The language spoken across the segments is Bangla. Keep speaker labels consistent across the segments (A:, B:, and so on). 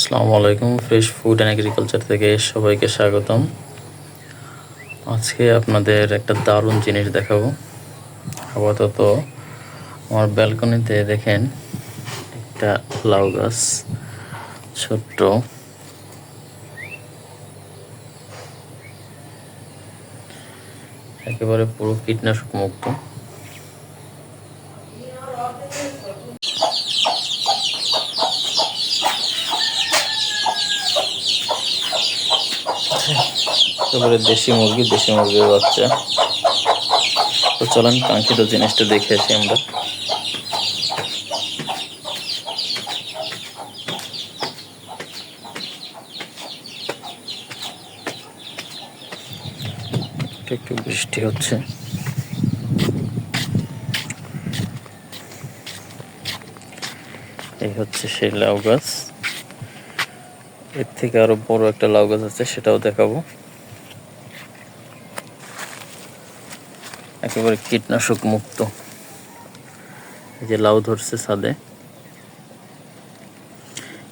A: আসসালামু আলাইকুম ফ্রেশ ফুড অ্যান্ড এগ্রিকালচার থেকে সবাইকে স্বাগতম। আজকে আপনাদের একটা দারুণ জিনিস দেখাবো। আপাতত আমার ব্যালকনিতে দেখেন একটা লাউ গাছ, ছোট্ট। একেবারে পুরো কীটনাশক মুক্ত। একেবারে দেশি মুরগি, দেশি মুরগির বাচ্চা তো চলেন কাঙ্ক্ষিত জিনিসটা দেখে আসি আমরা। একটু বৃষ্টি হচ্ছে। এই হচ্ছে সেই লাউ গাছ। এর থেকে আরও বড় একটা লাউ গাছ আছে, সেটাও দেখাবো। একেবারে কীটনাশক মুক্ত। যে লাউ ধরছে ছাদে।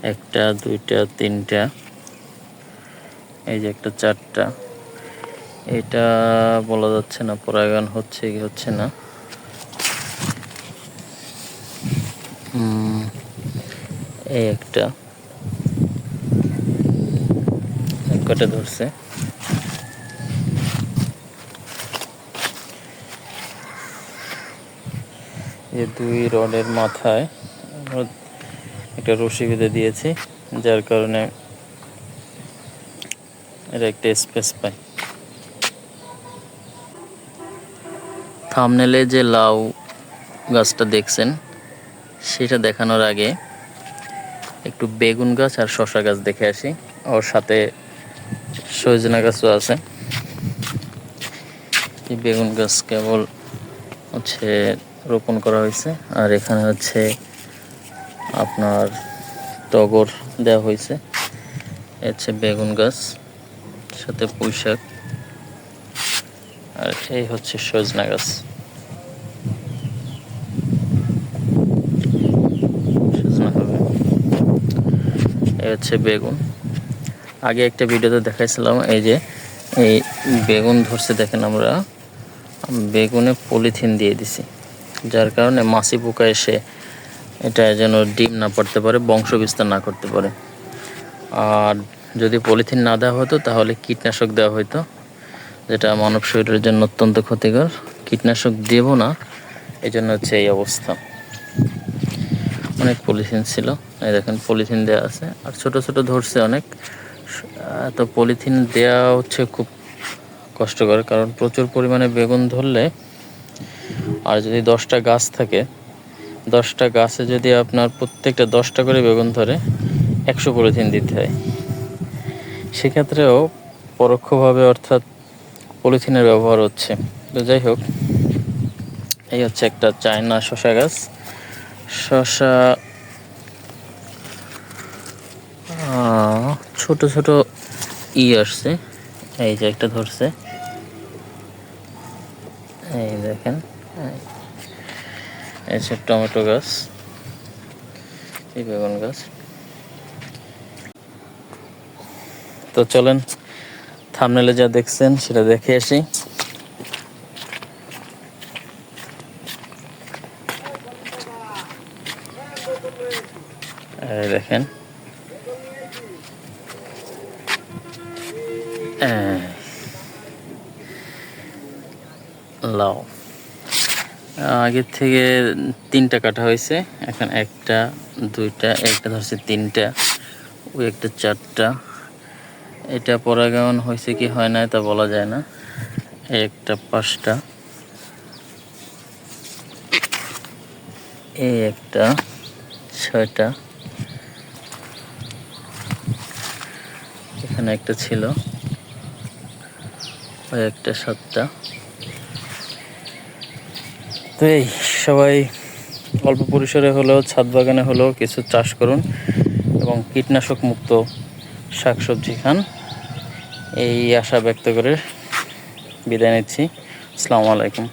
A: একটা, দুইটা, তিনটা, এই যে একটা, চারটা। এটা বলা যাচ্ছে না, পরাগায়ন হচ্ছে কি হচ্ছে না। এই একটা। এক কটা ধরছে। এই দুই রডের মাথায় একটা রশি বেঁধে দিয়েছি, যার কারণে এটা একটা স্পেস পায় থামনেলে যে লাউ গাছটা দেখছেন, সেটা দেখানোর আগে একটু বেগুন গাছ আর শশা গাছ দেখে আসি। ওর সাথে সজনা গাছও আছে। বেগুন গাছ কেবল হচ্ছে রোপণ করা হয়েছে। আর এখানে হচ্ছে আপনার টগর দেওয়া হয়েছে। হচ্ছে বেগুন গাছ, সাথে পুঁই শাক, আর এই হচ্ছে সজনা গাছ। এই হচ্ছে বেগুন। আগে একটা ভিডিওতে দেখাইছিলাম, এই যে এই বেগুন ধরছে, দেখেন আমরা। বেগুনে পলিথিন দিয়ে দিছি। যার কারণে মাছি পোকা এসে এটা যেন ডিম না পড়তে পারে বংশ বিস্তার না করতে পারে। আর যদি পলিথিন না দেওয়া হতো, তাহলে কীটনাশক দেওয়া হতো যেটা মানব শরীরের জন্য অত্যন্ত ক্ষতিকর। কীটনাশক দেব না এই জন্য হচ্ছে এই অবস্থা। অনেক পলিথিন ছিল। এই দেখেন, পলিথিন দেওয়া আছে। আর ছোট ছোট ধরছে অনেক। তো পলিথিন দেওয়া হচ্ছে খুব কষ্টকর, কারণ প্রচুর পরিমাণে বেগুন ধরলে আর যদি দশটা গাছ থাকে, দশটা গাছে যদি আপনার প্রত্যেকটা দশটা করে বেগুন ধরে একশো পলিথিন দিতে হয়। সেক্ষেত্রেও পরোক্ষভাবে অর্থাৎ পলিথিনের ব্যবহার হচ্ছে। তো যাই হোক, এই হচ্ছে একটা চায়না শশা গাছ। শশা ছোট ছোট ই আসছে। এই যে একটা ধরছে। এই দেখেন। হচ্ছে টমেটো গাছ এই বেগুন গাছ। তো চলেন থামনেলে যা দেখছেন সেটা দেখে আসি। দেখেন। এই, লাউ। আগের থেকে তিনটা কাটা হয়েছে। এখন একটা, দুইটা, একটা ধরছে তিনটা, ওই একটা চারটা। এটা পরাগায়ন হয়েছে কি হয় না তা বলা যায় না। একটা পাঁচটা। এই একটা, ছয়টা। এখানে একটা ছিল, ওই একটা সাতটা। তো এই সবাই অল্প পরিসরে হলেও, ছাদ বাগানে হলেও কিছু চাষ করুন এবং কীটনাশক মুক্ত শাকসবজি খান। এই আশা ব্যক্ত করে বিদায় নিচ্ছি। আসসালামু আলাইকুম।